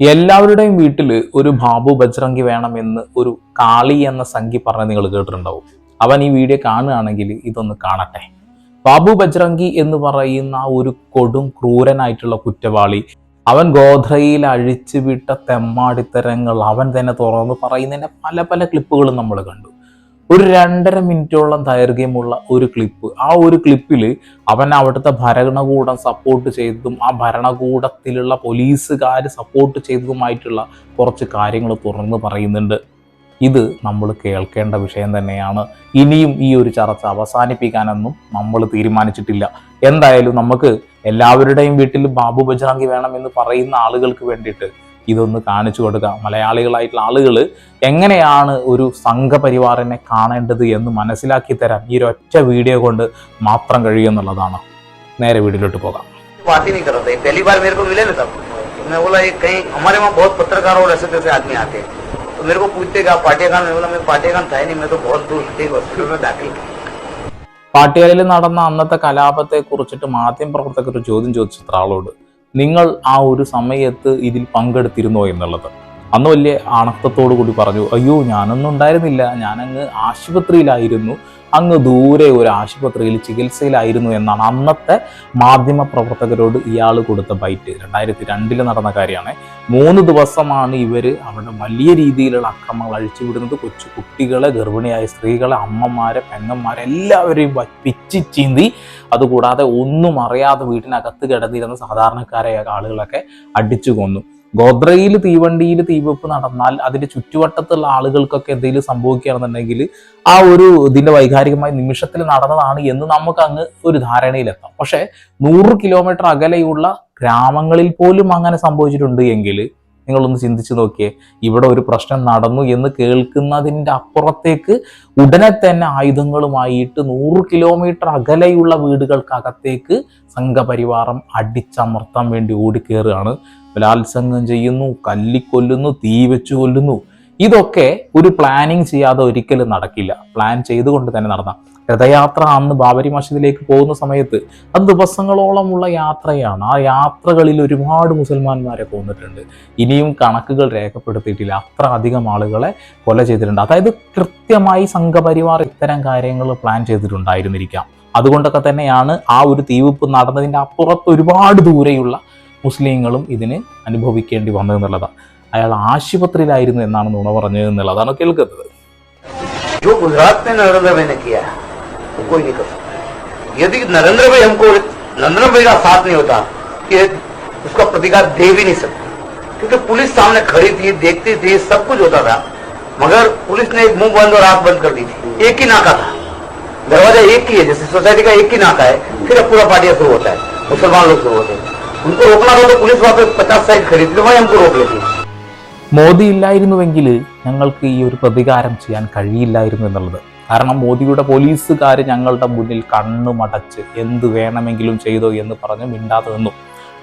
എല്ലാവരുടെയും വീട്ടിൽ ഒരു ബാബു ബജ്രംഗി വേണമെന്ന് ഒരു കാളി എന്ന സംഖ്യ പറഞ്ഞ് നിങ്ങൾ കേട്ടിട്ടുണ്ടാവും. അവൻ ഈ വീഡിയോ കാണുകയാണെങ്കിൽ ഇതൊന്ന് കാണട്ടെ. ബാബു ബജ്രംഗി എന്ന് പറയുന്ന ഒരു കൊടും ക്രൂരനായിട്ടുള്ള കുറ്റവാളി അവൻ ഗോധ്രയിൽ അഴിച്ചുവിട്ട തെമ്മാടിത്തരങ്ങൾ അവൻ തന്നെ തുറന്ന് പറയുന്നതിന്റെ പല പല ക്ലിപ്പുകളും നമ്മൾ കണ്ടു. ഒരു രണ്ടര മിനിറ്റോളം ദൈർഘ്യമുള്ള ഒരു ക്ലിപ്പ് ആ ഒരു ക്ലിപ്പിൽ അവൻ അവിടുത്തെ ഭരണകൂടം സപ്പോർട്ട് ചെയ്തതും ആ ഭരണകൂടത്തിലുള്ള പോലീസുകാർ സപ്പോർട്ട് ചെയ്തതുമായിട്ടുള്ള കുറച്ച് കാര്യങ്ങൾ തുറന്ന് പറയുന്നുണ്ട്. ഇത് നമ്മൾ കേൾക്കേണ്ട വിഷയം തന്നെയാണ്. ഇനിയും ഈ ഒരു ചർച്ച അവസാനിപ്പിക്കാനൊന്നും നമ്മൾ തീരുമാനിച്ചിട്ടില്ല. എന്തായാലും നമുക്ക് എല്ലാവരുടെയും വീട്ടിൽ ബാബു ബജ്രാങ്കി വേണമെന്ന് പറയുന്ന ആളുകൾക്ക് വേണ്ടിയിട്ട് ഇതൊന്ന് കാണിച്ചു കൊടുക്കുക മലയാളികളായിട്ടുള്ള ആളുകൾ എങ്ങനെയാണ് ഒരു സംഘപരിവാറിനെ കാണേണ്ടത് എന്ന് മനസ്സിലാക്കി തരാൻ ഈ ഒരൊറ്റ വീഡിയോ കൊണ്ട് മാത്രം കഴിയുമെന്നുള്ളതാണ് നേരെ വീഡിയോയിലോട്ട് പോകാം बात ही नहीं कर रहा था ये पहली बार मेरे को मिले ना तब तो मैं बोला ये कहीं हमारे वहाँ बहुत पत्रकार और ऐसे तैसे आदमी आते हैं तो मेरे को पूछते कि आप पाटियाखान में बोला मैं पाटियाखान था ही नहीं मैं तो बहुत दूर एक हॉस्पिटल में दाखिल था പാട്യാലയിൽ നടന്ന അന്നത്തെ കലാപത്തെ കുറിച്ചിട്ട് മാധ്യമ പ്രവർത്തകർ ഒരു ചോദ്യം ചോദിച്ചത്ര ആളോട് നിങ്ങൾ ആ ഒരു സമയത്ത് ഇതിൽ പങ്കെടുത്തിരുന്നോ എന്നുള്ളത്. അന്ന് വലിയ ആണത്തത്തോടു കൂടി പറഞ്ഞു അയ്യോ ഞാനൊന്നും ഉണ്ടായിരുന്നില്ല. ഞാനങ്ങ് ആശുപത്രിയിലായിരുന്നു. അങ്ങ് ദൂരെ ഒരു ആശുപത്രിയിൽ ചികിത്സയിലായിരുന്നു എന്നാണ് അന്നത്തെ മാധ്യമ പ്രവർത്തകരോട് ഇയാൾ കൊടുത്ത ബൈറ്റ്. രണ്ടായിരത്തി രണ്ടിൽ നടന്ന കാര്യമാണ്. മൂന്ന് ദിവസമാണ് ഇവർ അവിടെ വലിയ രീതിയിലുള്ള അക്രമങ്ങൾ അഴിച്ചുവിടുന്നത്. കൊച്ചു കുട്ടികളെ ഗർഭിണിയായ സ്ത്രീകളെ അമ്മമാരെ പെങ്ങന്മാരെ എല്ലാവരെയും പിച്ചി ചീന്തി. അതുകൂടാതെ ഒന്നും അറിയാതെ വീട്ടിനകത്ത് കിടന്നിരുന്ന സാധാരണക്കാരായ ആളുകളൊക്കെ അടിച്ചു കൊന്നു. ഗോദ്രയിൽ തീവണ്ടിയിൽ തീവെപ്പ് നടന്നാൽ അതിന്റെ ചുറ്റുവട്ടത്തുള്ള ആളുകൾക്കൊക്കെ എന്തെങ്കിലും സംഭവിക്കുകയാണെന്നുണ്ടെങ്കിൽ ആ ഒരു ഇതിന്റെ വൈകാരികമായ നിമിഷത്തിൽ നടന്നതാണ് എന്ന് നമുക്ക് അങ്ങ് ഒരു ധാരണയിലെത്താം. പക്ഷെ നൂറ് കിലോമീറ്റർ അകലെയുള്ള ഗ്രാമങ്ങളിൽ പോലും അങ്ങനെ സംഭവിച്ചിട്ടുണ്ട് എങ്കിൽ നിങ്ങളൊന്ന് ചിന്തിച്ചു നോക്കിയേ ഇവിടെ ഒരു പ്രശ്നം നടന്നു എന്ന് കേൾക്കുന്നതിന്റെ അപ്പുറത്തേക്ക് ഉടനെ തന്നെ ആയുധങ്ങളുമായിട്ട് നൂറ് കിലോമീറ്റർ അകലെയുള്ള വീടുകൾക്കകത്തേക്ക് സംഘപരിവാരം അടിച്ചമർത്താൻ വേണ്ടി ഓടിക്കേറുകയാണ് ബലാത്സംഗം ചെയ്യുന്നു കല്ലിക്കൊല്ലുന്നു തീ വെച്ചു കൊല്ലുന്നു. ഇതൊക്കെ ഒരു പ്ലാനിങ് ചെയ്യാതെ ഒരിക്കലും നടക്കില്ല. പ്ലാൻ ചെയ്തുകൊണ്ട് തന്നെ നടന്ന. രഥയാത്ര അന്ന് ബാബരി മസ്ജിദിലേക്ക് പോകുന്ന സമയത്ത് അത് ദിവസങ്ങളോളമുള്ള യാത്രയാണ്. ആ യാത്രകളിൽ ഒരുപാട് മുസൽമാന്മാരെ കൊന്നിട്ടുണ്ട് ഇനിയും കണക്കുകൾ രേഖപ്പെടുത്തിയിട്ടില്ല. അത്ര അധികം ആളുകളെ കൊല ചെയ്തിട്ടുണ്ട്. അതായത് കൃത്യമായി സംഘപരിവാർ ഇത്തരം കാര്യങ്ങൾ പ്ലാൻ ചെയ്തിട്ടുണ്ടായിരുന്നിരിക്കാം. അതുകൊണ്ടൊക്കെ തന്നെയാണ് ആ ഒരു തീവെപ്പ് നടന്നതിന്റെ അപ്പുറത്ത് ഒരുപാട് ദൂരെയുള്ള മുസ്ലിങ്ങളും ഇതിന് അനുഭവിക്കേണ്ടി വന്നതെന്നുള്ളതാണ് അയാൾ ആശുപത്രിയിലായിരുന്നു എന്നാണ് നുണ പറഞ്ഞത് എന്നുള്ളതാണ് കേൾക്കുന്നത് जो गुजरात में नरेंद्र भाई ने किया है वो कोई नहीं कर सकता यदि नरेंद्र भाई हमको नरेंद्र भाई का साथ नहीं होता कि उसका प्रतिकार दे भी नहीं सकते क्योंकि पुलिस सामने खड़ी थी देखती थी सब कुछ होता था मगर पुलिस ने एक मुंह बंद और आंख बंद कर दी थी एक ही नाका था दरवाजा एक ही है जैसे सोसाइटी का एक ही नाका है फिर अब पूरा पार्टियां शुरू होता है मुसलमान लोग शुरू होते हैं उनको रोकना था तो पुलिस वहां पे पचास साइड खड़ी थी तो वही हमको रोक लेती മോദി ഇല്ലായിരുന്നുവെങ്കിൽ ഞങ്ങൾക്ക് ഈ ഒരു പ്രതികാരം ചെയ്യാൻ കഴിയില്ലായിരുന്നു എന്നുള്ളത് കാരണം മോദിയുടെ പോലീസുകാർ ഞങ്ങളുടെ മുന്നിൽ കണ്ണുമടച്ച് എന്ത് വേണമെങ്കിലും ചെയ്തോ എന്ന് പറഞ്ഞ് മിണ്ടാതെ നിന്നു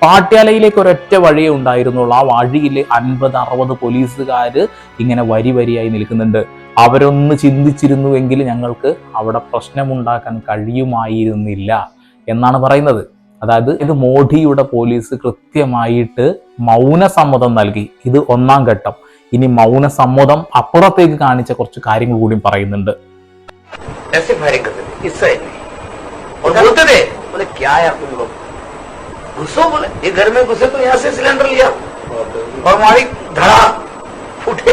പാട്യാലയിലേക്ക് ഒരൊറ്റ വഴിയേ ഉണ്ടായിരുന്നുള്ളൂ ആ വഴിയിൽ അൻപത് അറുപത് പോലീസുകാർ ഇങ്ങനെ വരി വരിയായി നിൽക്കുന്നുണ്ട് അവരൊന്ന് ചിന്തിച്ചിരുന്നുവെങ്കിൽ ഞങ്ങൾക്ക് അവിടെ പ്രശ്നമുണ്ടാക്കാൻ കഴിയുമായിരുന്നില്ല എന്നാണ് പറയുന്നത് അതായത് ഇത് മോഡിയുടെ പോലീസ് കൃത്യമായിട്ട് മൗനസമ്മതം നൽകി ഇത് ഒന്നാം ഘട്ടം ഇനി മൗനസമ്മതം അപ്പുറത്തേക്ക് കാണിച്ച കുറച്ച് കാര്യങ്ങൾ കൂടി പറയുന്നുണ്ട് ऐसे फायरिंग करते थे इस साइड में और बोलते थे बोले क्या यार तुम लोग घुसो बोले ये घर में घुसे तो यहाँ से सिलेंडर लिया और हमारी धड़ा फूटे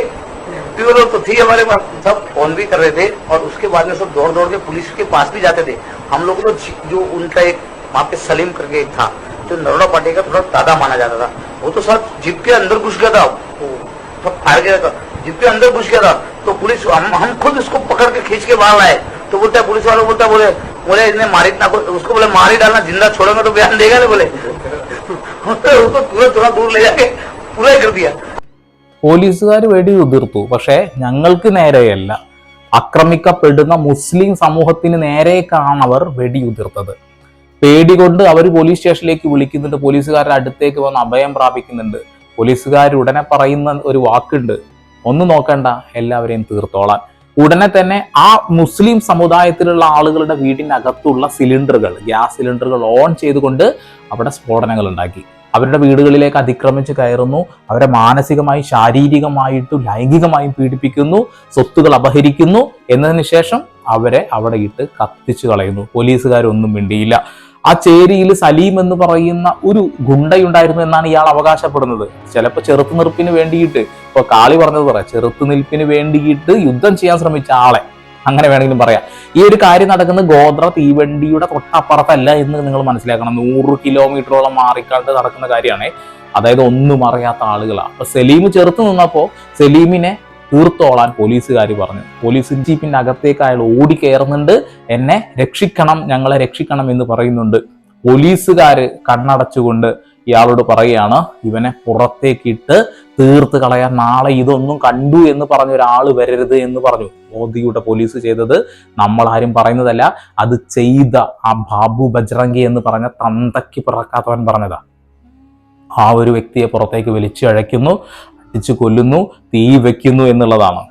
प्योर तो थी हमारे पास सब फोन भी कर रहे थे और उसके बाद में सब दौड़ दौड़ के पुलिस के पास भी जाते थे हम लोग तो जी- जो उनका एक वहाँ पे सलीम करके एक था जो नरोड़ा पार्टी का थोड़ा दादा माना जाता था वो तो सब जीप के अंदर घुस गया था वो सब फाड़ गया था जीप के अंदर घुस गया था तो पुलिस हम हम खुद उसको पकड़ के खींच के बाहर लाए तो बोलता है पुलिस वालों बोलता है, बोले बोले इसने मारी ना उसको बोले मारी डालना जिंदा छोड़ेंगे तो बयान देगा ना बोले उसको तुरंत थोड़ा दूर ले जाके पूरा ही कर दिया പോലീസുകാർ വെടിയുതിർത്തു പക്ഷേ ഞങ്ങൾക്ക് നേരെയല്ല ആക്രമിക്കപ്പെടുന്ന മുസ്ലിം സമൂഹത്തിന് നേരേക്കാണ് അവർ വെടിയുതിർത്തത് പേടി കൊണ്ട് അവർ പോലീസ് സ്റ്റേഷനിലേക്ക് വിളിക്കുന്നുണ്ട്. പോലീസുകാരുടെ അടുത്തേക്ക് വന്ന് അഭയം പ്രാപിക്കുന്നുണ്ട്. പോലീസുകാർ ഉടനെ പറയുന്ന ഒരു വാക്കുണ്ട്. ഒന്നും നോക്കണ്ട എല്ലാവരെയും തീർത്തോളാൻ. ഉടനെ തന്നെ ആ മുസ്ലിം സമുദായത്തിലുള്ള ആളുകളുടെ വീടിനകത്തുള്ള സിലിണ്ടറുകൾ ഗ്യാസ് സിലിണ്ടറുകൾ ഓൺ ചെയ്തുകൊണ്ട് അവിടെ സ്ഫോടനങ്ങൾ ഉണ്ടാക്കി. അവരുടെ വീടുകളിലേക്ക് അതിക്രമിച്ച് കയറുന്നു. അവരെ മാനസികമായി ശാരീരികമായിട്ടും ലൈംഗികമായും പീഡിപ്പിക്കുന്നു. സ്വത്തുകൾ അപഹരിക്കുന്നു. എന്നതിന് ശേഷം അവരെ അവിടെ ഇട്ട് കത്തിച്ചു കളയുന്നു. പോലീസുകാരൊന്നും മിണ്ടിയില്ല. ആ ചേരിയിൽ സലീം എന്ന് പറയുന്ന ഒരു ഗുണ്ടയുണ്ടായിരുന്നു എന്നാണ് ഇയാൾ അവകാശപ്പെടുന്നത്. ചിലപ്പോൾ ചെറുത്തുനിൽപ്പിന് വേണ്ടിയിട്ട് ഇപ്പൊ കാളി പറഞ്ഞത് പറയാം ചെറുത്തുനിൽപ്പിന് വേണ്ടിയിട്ട് യുദ്ധം ചെയ്യാൻ ശ്രമിച്ച ആളെ. അങ്ങനെ വേണമെങ്കിലും പറയാം. ഈ ഒരു കാര്യം നടക്കുന്നത് ഗോത്ര തീവണ്ടിയുടെ തൊട്ടപ്പുറത്തല്ല എന്ന് നിങ്ങൾ മനസ്സിലാക്കണം. നൂറ് കിലോമീറ്ററോളം മാറിക്കാണ്ട് നടക്കുന്ന കാര്യമാണ്. അതായത് ഒന്നും അറിയാത്ത ആളുകളാണ് അപ്പൊ സലീം ചെറുത്ത് നിന്നപ്പോ സലീമിനെ തീർത്തോളാൻ പോലീസുകാർ പറഞ്ഞു. പോലീസ് ജീപ്പിന്റെ അകത്തേക്ക് അയാൾ ഓടിക്കയറുന്നുണ്ട് എന്നെ രക്ഷിക്കണം ഞങ്ങളെ രക്ഷിക്കണം എന്ന് പറയുന്നുണ്ട്. പോലീസുകാര് കണ്ണടച്ചുകൊണ്ട് ഇയാളോട് പറയുകയാണ് ഇവനെ പുറത്തേക്കിട്ട് തീർത്ത് കളയാൻ നാളെ ഇതൊന്നും കണ്ടു എന്ന് പറഞ്ഞ ഒരാൾ വരരുത് എന്ന് പറഞ്ഞു. മോദിയുടെ പോലീസ് ചെയ്തത് ആരും പറയുന്നതല്ല അത് ചെയ്ത ആ ബാബു ബജ്രംഗി എന്ന് പറഞ്ഞ തന്തയ്ക്ക് പിറക്കാത്തവൻ പറഞ്ഞതാ. ആ ഒരു വ്യക്തിയെ പുറത്തേക്ക് വലിച്ചു അടിച്ചു കൊല്ലുന്നു തീ വയ്ക്കുന്നു എന്നുള്ളതാണ്.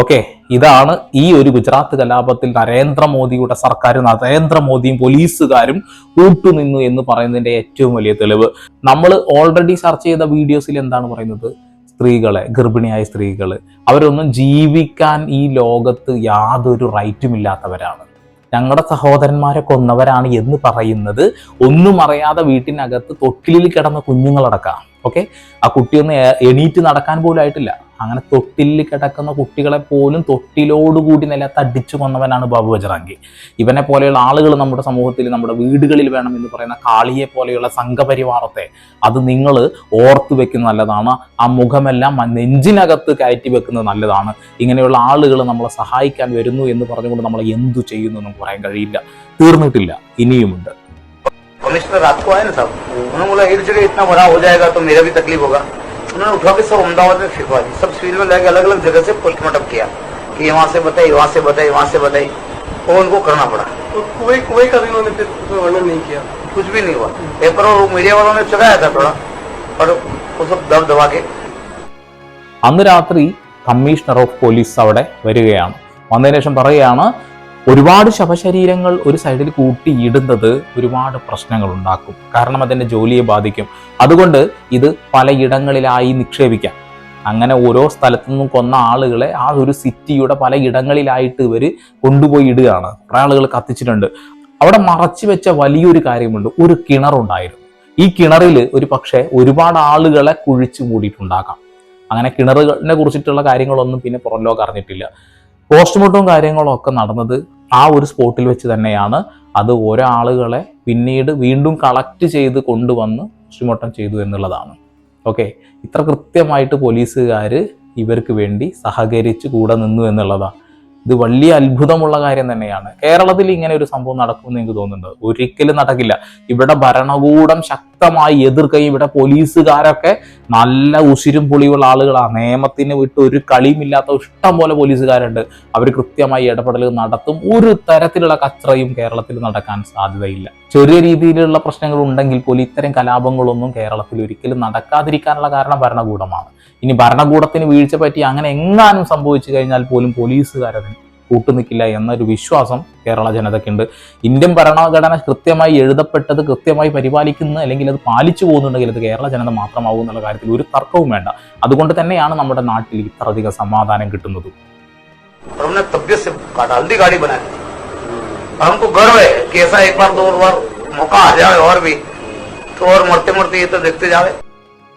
ഓക്കെ ഇതാണ് ഈ ഒരു ഗുജറാത്ത് കലാപത്തിൽ നരേന്ദ്രമോദിയുടെ സർക്കാർ നരേന്ദ്രമോദിയും പോലീസുകാരും കൂട്ടുനിന്നു എന്ന് പറയുന്നതിന്റെ ഏറ്റവും വലിയ തെളിവ്. നമ്മൾ ഓൾറെഡി ചർച്ച ചെയ്ത വീഡിയോസിൽ എന്താണ് പറയുന്നത്? സ്ത്രീകളെ ഗർഭിണിയായ സ്ത്രീകൾ അവരൊന്നും ജീവിക്കാൻ ഈ ലോകത്ത് യാതൊരു റൈറ്റും ഇല്ലാത്തവരാണ്. ഞങ്ങളുടെ സഹോദരന്മാരെ കൊന്നവരാണ് എന്ന് പറയുന്നത് ഒന്നും അറിയാതെ വീട്ടിനകത്ത് തൊട്ടിലിൽ കിടന്ന കുഞ്ഞുങ്ങളടക്കാം. ഓക്കെ ആ കുട്ടിയൊന്ന് എണീറ്റ് നടക്കാൻ പോലും ആയിട്ടില്ല. അങ്ങനെ തൊട്ടിലിൽ കിടക്കുന്ന കുട്ടികളെ പോലും തൊട്ടിലോടുകൂടി നിലത്ത് അടിച്ചു കൊന്നവനാണ് ബാബു ബജറാങ്കി ഇവനെ പോലെയുള്ള ആളുകൾ നമ്മുടെ സമൂഹത്തിൽ നമ്മുടെ വീടുകളിൽ വേണം എന്ന് പറയുന്ന കാളിയെ പോലെയുള്ള സംഘപരിവാറത്തെ അത് നിങ്ങൾ ഓർത്തു വെക്കുന്നത് നല്ലതാണ്. ആ മുഖമെല്ലാം നെഞ്ചിനകത്ത് കയറ്റി വെക്കുന്നത് നല്ലതാണ്. ഇങ്ങനെയുള്ള ആളുകൾ നമ്മളെ സഹായിക്കാൻ വരുന്നു എന്ന് പറഞ്ഞുകൊണ്ട് നമ്മൾ എന്തു ചെയ്യുന്നു എന്നും പറയാൻ കഴിയില്ല. തീർന്നിട്ടില്ല. ഇനിയുമുണ്ട്. कमिश्नर रात को आए ना साहब उन्होंने बोला एक जगह इतना बड़ा हो जाएगा तो मेरा भी तकलीफ होगा उन्होंने उठा के सब अहमदाबाद में फिरवा दी सब सिविल में लेके अलग अलग जगह से पोस्टमार्टम किया कि ये वहां से बताई वहां से बताई वहां से बताई वो उनको करना पड़ा तो कुवैत कुवैत का भी उन्होंने फिर उसमें वर्णन नहीं किया कुछ भी नहीं हुआ पेपर और मीडिया वालों ने चलाया था थोड़ा और वो सब दब दबा के അന്ന് രാത്രി കമ്മീഷണർ ഓഫ് പോലീസ് അവിടെ വരികയാണ് വന്നതിന് ശേഷം പറയുകയാണ് ഒരുപാട് ശവശരീരങ്ങൾ ഒരു സൈഡിൽ കൂട്ടിയിടുന്നത് ഒരുപാട് പ്രശ്നങ്ങൾ ഉണ്ടാക്കും. കാരണം അതിന്റെ ജോലിയെ ബാധിക്കും. അതുകൊണ്ട് ഇത് പലയിടങ്ങളിലായി നിക്ഷേപിക്കാം. അങ്ങനെ ഓരോ സ്ഥലത്തു നിന്നും കൊന്ന ആളുകളെ ആ ഒരു സിറ്റിയുടെ പല ഇടങ്ങളിലായിട്ട് ഇവർ കൊണ്ടുപോയി ഇടുകയാണ്. കുറെ ആളുകൾ കത്തിച്ചിട്ടുണ്ട്. അവിടെ മറച്ചു വെച്ച വലിയൊരു കാര്യമുണ്ട്. ഒരു കിണറുണ്ടായിരുന്നു ഈ കിണറിൽ ഒരു പക്ഷേ ഒരുപാട് ആളുകളെ കുഴിച്ചു മൂടിയിട്ടുണ്ടാകാം. അങ്ങനെ കിണറുകളെ കുറിച്ചിട്ടുള്ള കാര്യങ്ങളൊന്നും പിന്നെ പുറം ലോകം അറിഞ്ഞിട്ടില്ല. പോസ്റ്റ്മോർട്ടവും കാര്യങ്ങളും ഒക്കെ നടന്നത് ആ ഒരു സ്പോട്ടിൽ വെച്ച് തന്നെയാണ്. അത് ഓരോ ആളുകളെ പിന്നീട് വീണ്ടും കളക്ട് ചെയ്ത് കൊണ്ടുവന്ന് പോസ്റ്റ്മോർട്ടം ചെയ്തു എന്നുള്ളതാണ്. ഓക്കെ ഇത്ര കൃത്യമായിട്ട് പോലീസുകാർ ഇവർക്ക് വേണ്ടി സഹകരിച്ച് കൂടെ നിന്നു എന്നുള്ളതാണ്. ഇത് വലിയ അത്ഭുതമുള്ള കാര്യം തന്നെയാണ്. കേരളത്തിൽ ഇങ്ങനെ ഒരു സംഭവം നടക്കുമെന്ന് എനിക്ക് തോന്നുന്നുണ്ട്. ഒരിക്കലും നടക്കില്ല. ഇവിടെ ഭരണകൂടം ശക്തമായി എതിർക്കുകയും ഇവിടെ പോലീസുകാരൊക്കെ നല്ല ഉശിരും പുളിയുള്ള ആളുകളാണ് നിയമത്തിന് വിട്ട് ഒരു കളിയുമില്ലാത്ത ഇഷ്ടം പോലെ പോലീസുകാരുണ്ട്. അവർ കൃത്യമായി ഇടപെടൽ നടത്തും. ഒരു തരത്തിലുള്ള കച്ചറയും കേരളത്തിൽ നടക്കാൻ സാധ്യതയില്ല. ചെറിയ രീതിയിലുള്ള പ്രശ്നങ്ങൾ ഉണ്ടെങ്കിൽ പോലും ഇത്തരം കലാപങ്ങളൊന്നും കേരളത്തിൽ ഒരിക്കലും നടക്കാതിരിക്കാനുള്ള കാരണം ഭരണകൂടമാണ്. ഇനി ഭരണകൂടത്തിന് വീഴ്ച പറ്റി അങ്ങനെ എങ്ങാനും സംഭവിച്ചു കഴിഞ്ഞാൽ പോലും പോലീസുകാരതിന് കൂട്ടുനിൽക്കില്ല എന്നൊരു വിശ്വാസം കേരള ജനതയ്ക്കുണ്ട് ഇന്ത്യൻ ഭരണഘടന കൃത്യമായി എഴുതപ്പെട്ടത് കൃത്യമായി പരിപാലിക്കുന്ന അല്ലെങ്കിൽ അത് പാലിച്ചു പോകുന്നുണ്ടെങ്കിൽ അത് കേരള ജനത മാത്രമാവും എന്നുള്ള കാര്യത്തിൽ ഒരു തർക്കവും വേണ്ട അതുകൊണ്ട് തന്നെയാണ് നമ്മുടെ നാട്ടിൽ ഇത്രയധികം സമാധാനം കിട്ടുന്നത് और हमने तबियत से काटा हल्दी गाड़ी बनाई और हमको गर्व है कि ऐसा एक बार दो बार मौका आ जाए और भी तो और मरते मरते ये तो देखते जावे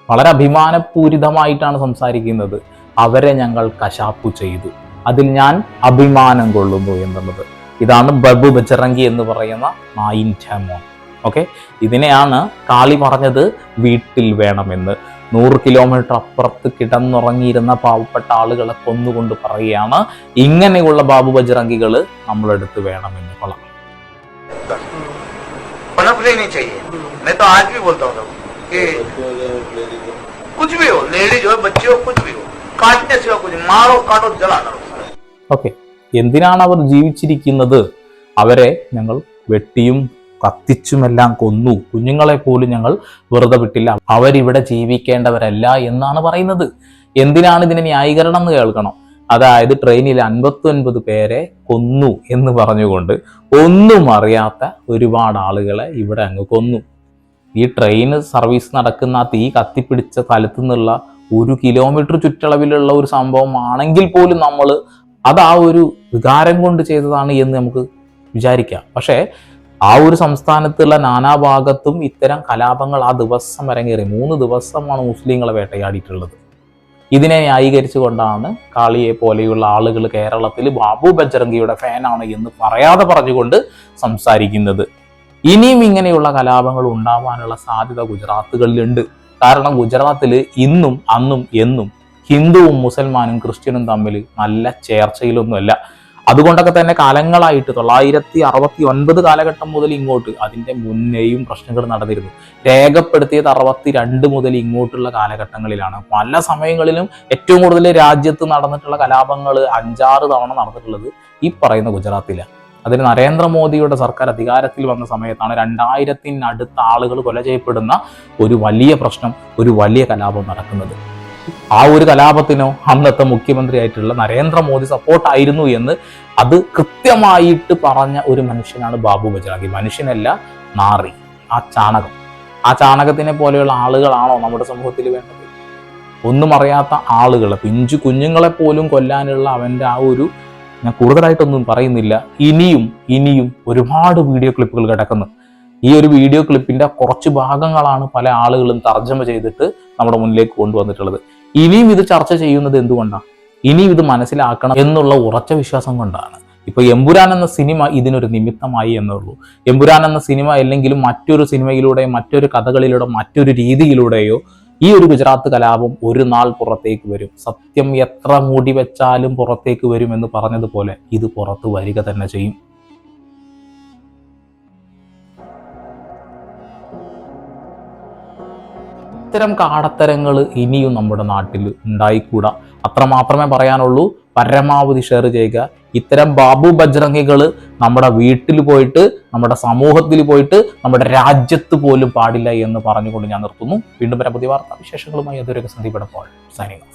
വളരെ അഭിമാനപൂരിതമായിട്ടാണ് സംസാരിക്കുന്നത് അവരെ ഞങ്ങൾ കശാപ്പു ചെയ്തു അതിൽ ഞാൻ അഭിമാനം കൊള്ളുന്നു എന്നുള്ളത് ഇതാണ് ബബു ബജറങ്കി എന്ന് പറയുന്ന നായിൻ്റെ മോൻ ഓക്കെ ഇതിനെയാണ് കാളി പറഞ്ഞത് വീട്ടിൽ വേണമെന്ന് നൂറ് കിലോമീറ്റർ അപ്പുറത്ത് കിടന്നുറങ്ങിയിരുന്ന പാവപ്പെട്ട ആളുകളെ കൊന്നുകൊണ്ട് പറയുകയാണ് ഇങ്ങനെയുള്ള ബാബു ബജറങ്കികൾ നമ്മളെടുത്ത് വേണമെന്ന് കൊള്ളാം पनपनी नहीं चाहिए मैं तो आज भी बोलता हूँ सबको कि कुछ भी हो लेडीज हो बच्चे हो कुछ भी हो काटने सिवा कुछ नहीं। मारो काटो जला करो ഓക്കെ എന്തിനാണ് അവർ ജീവിച്ചിരിക്കുന്നത് അവരെ ഞങ്ങൾ വെട്ടിയും കത്തിച്ചുമെല്ലാം കൊന്നു കുഞ്ഞുങ്ങളെ പോലും ഞങ്ങൾ വെറുതെ വിട്ടില്ല അവരിവിടെ ജീവിക്കേണ്ടവരല്ല എന്നാണ് പറയുന്നത് എന്തിനാണ് ഇതിന് ന്യായീകരണം എന്ന് കേൾക്കണം അതായത് ട്രെയിനിൽ അൻപത്തി ഒൻപത് പേരെ കൊന്നു എന്ന് പറഞ്ഞുകൊണ്ട് ഒന്നും അറിയാത്ത ഒരുപാട് ആളുകളെ ഇവിടെ അങ്ങ് കൊന്നു ഈ ട്രെയിൻ സർവീസ് നടക്കുന്ന തീ കത്തിപ്പിടിച്ച സ്ഥലത്തു നിന്നുള്ള ഒരു കിലോമീറ്റർ ചുറ്റളവിലുള്ള ഒരു സംഭവമാണെങ്കിൽ പോലും നമ്മൾ അത് ആ ഒരു വികാരം കൊണ്ട് ചെയ്തതാണ് എന്ന് നമുക്ക് വിചാരിക്കാം. പക്ഷേ ആ ഒരു സംസ്ഥാനത്തുള്ള നാനാഭാഗത്തും ഇത്തരം കലാപങ്ങൾ ആ ദിവസം അരങ്ങേറി. മൂന്ന് ദിവസമാണ് മുസ്ലിങ്ങളെ വേട്ടയാടിയിട്ടുള്ളത്. ഇതിനെ ന്യായീകരിച്ചുകൊണ്ടാണ് കാളിയെ പോലെയുള്ള ആളുകൾ കേരളത്തിൽ ബാബു ബജറംഗിയുടെ ഫാനാണ് എന്ന് പറയാതെ പറഞ്ഞുകൊണ്ട് സംസാരിക്കുന്നത്. ഇനിയും ഇങ്ങനെയുള്ള കലാപങ്ങൾ ഉണ്ടാവാനുള്ള സാധ്യത ഗുജറാത്തുകളിലുണ്ട്. കാരണം ഗുജറാത്തിൽ ഇന്നും അന്നും എന്നും ഹിന്ദുവും മുസൽമാനും ക്രിസ്ത്യനും തമ്മിൽ നല്ല ചേർച്ചയിലൊന്നുമല്ല. അതുകൊണ്ടൊക്കെ തന്നെ കാലങ്ങളായിട്ട് തൊള്ളായിരത്തി അറുപത്തി ഒൻപത് കാലഘട്ടം മുതൽ ഇങ്ങോട്ട് അതിന്റെ മുന്നേയും പ്രശ്നങ്ങൾ നടന്നിരുന്നു. രേഖപ്പെടുത്തിയത് അറുപത്തി രണ്ട് മുതൽ ഇങ്ങോട്ടുള്ള കാലഘട്ടങ്ങളിലാണ്. പല സമയങ്ങളിലും ഏറ്റവും കൂടുതൽ രാജ്യത്ത് നടന്നിട്ടുള്ള കലാപങ്ങൾ അഞ്ചാറ് തവണ നടന്നിട്ടുള്ളത് ഈ പറയുന്ന ഗുജറാത്തിലാണ്. അതിന് നരേന്ദ്രമോദിയുടെ സർക്കാർ അധികാരത്തിൽ വന്ന സമയത്താണ് രണ്ടായിരത്തിനടുത്ത ആളുകൾ കൊല ചെയ്യപ്പെടുന്ന ഒരു വലിയ പ്രശ്നം ഒരു വലിയ കലാപം നടക്കുന്നത്. ആ ഒരു കലാപത്തിനോ അന്നത്തെ മുഖ്യമന്ത്രിയായിട്ടുള്ള നരേന്ദ്രമോദി സപ്പോർട്ടായിരുന്നു എന്ന് അത് കൃത്യമായിട്ട് പറഞ്ഞ ഒരു മനുഷ്യനാണ് ബാബു ബജറാഗി മനുഷ്യനല്ല നാറി ആ ചാണകം. ആ ചാണകത്തിനെ പോലെയുള്ള ആളുകളാണോ നമ്മുടെ സമൂഹത്തിൽ വേണ്ടത്? ഒന്നും അറിയാത്ത ആളുകൾ പിഞ്ചു കുഞ്ഞുങ്ങളെ പോലും കൊല്ലാനുള്ള അവന്റെ ആ ഒരു ഞാൻ കൂടുതലായിട്ടൊന്നും പറയുന്നില്ല. ഇനിയും ഇനിയും ഒരുപാട് വീഡിയോ ക്ലിപ്പുകൾ കിടക്കുന്നു. ഈ ഒരു വീഡിയോ ക്ലിപ്പിന്റെ കുറച്ച് ഭാഗങ്ങളാണ് പല ആളുകളും തർജമ ചെയ്തിട്ട് നമ്മുടെ മുന്നിലേക്ക് കൊണ്ടുവന്നിട്ടുള്ളത്. ഇനിയും ഇത് ചർച്ച ചെയ്യുന്നത് എന്തുകൊണ്ടാണ് ഇനിയും ഇത് മനസ്സിലാക്കണം എന്നുള്ള ഉറച്ച വിശ്വാസം കൊണ്ടാണ്. ഇപ്പൊ എമ്പുരാൻ എന്ന സിനിമ ഇതിനൊരു നിമിത്തമായി എന്നുള്ളൂ. എമ്പുരാൻ എന്ന സിനിമ അല്ലെങ്കിലും മറ്റൊരു സിനിമയിലൂടെ മറ്റൊരു കഥകളിലൂടെ മറ്റൊരു രീതിയിലൂടെയോ ഈ ഒരു ഗുജറാത്ത് കലാപം ഒരു നാൾ പുറത്തേക്ക് വരും. സത്യം എത്ര മൂടി വെച്ചാലും പുറത്തേക്ക് വരും എന്ന് പറഞ്ഞതുപോലെ ഇത് പുറത്ത് വരിക തന്നെ ചെയ്യും. ഇത്തരം കാടത്തരങ്ങൾ ഇനിയും നമ്മുടെ നാട്ടിൽ ഉണ്ടായിക്കൂടാ. അത്ര മാത്രമേ പറയാനുള്ളൂ. പരമാവധി ഷെയർ ചെയ്യുക. ഇത്തരം ബാബു ബജ്രംഗികൾ നമ്മുടെ വീട്ടിൽ പോയിട്ട് നമ്മുടെ സമൂഹത്തിൽ പോയിട്ട് നമ്മുടെ രാജ്യത്ത് പോലും പാടില്ല എന്ന് പറഞ്ഞുകൊണ്ട് ഞാൻ നിർത്തുന്നു. വീണ്ടും വരാൻ പുതിയ വാർത്താ വിശേഷങ്ങളുമായി അതൊരു സന്ധിപ്പെടുമ്പോൾ ഓഫ്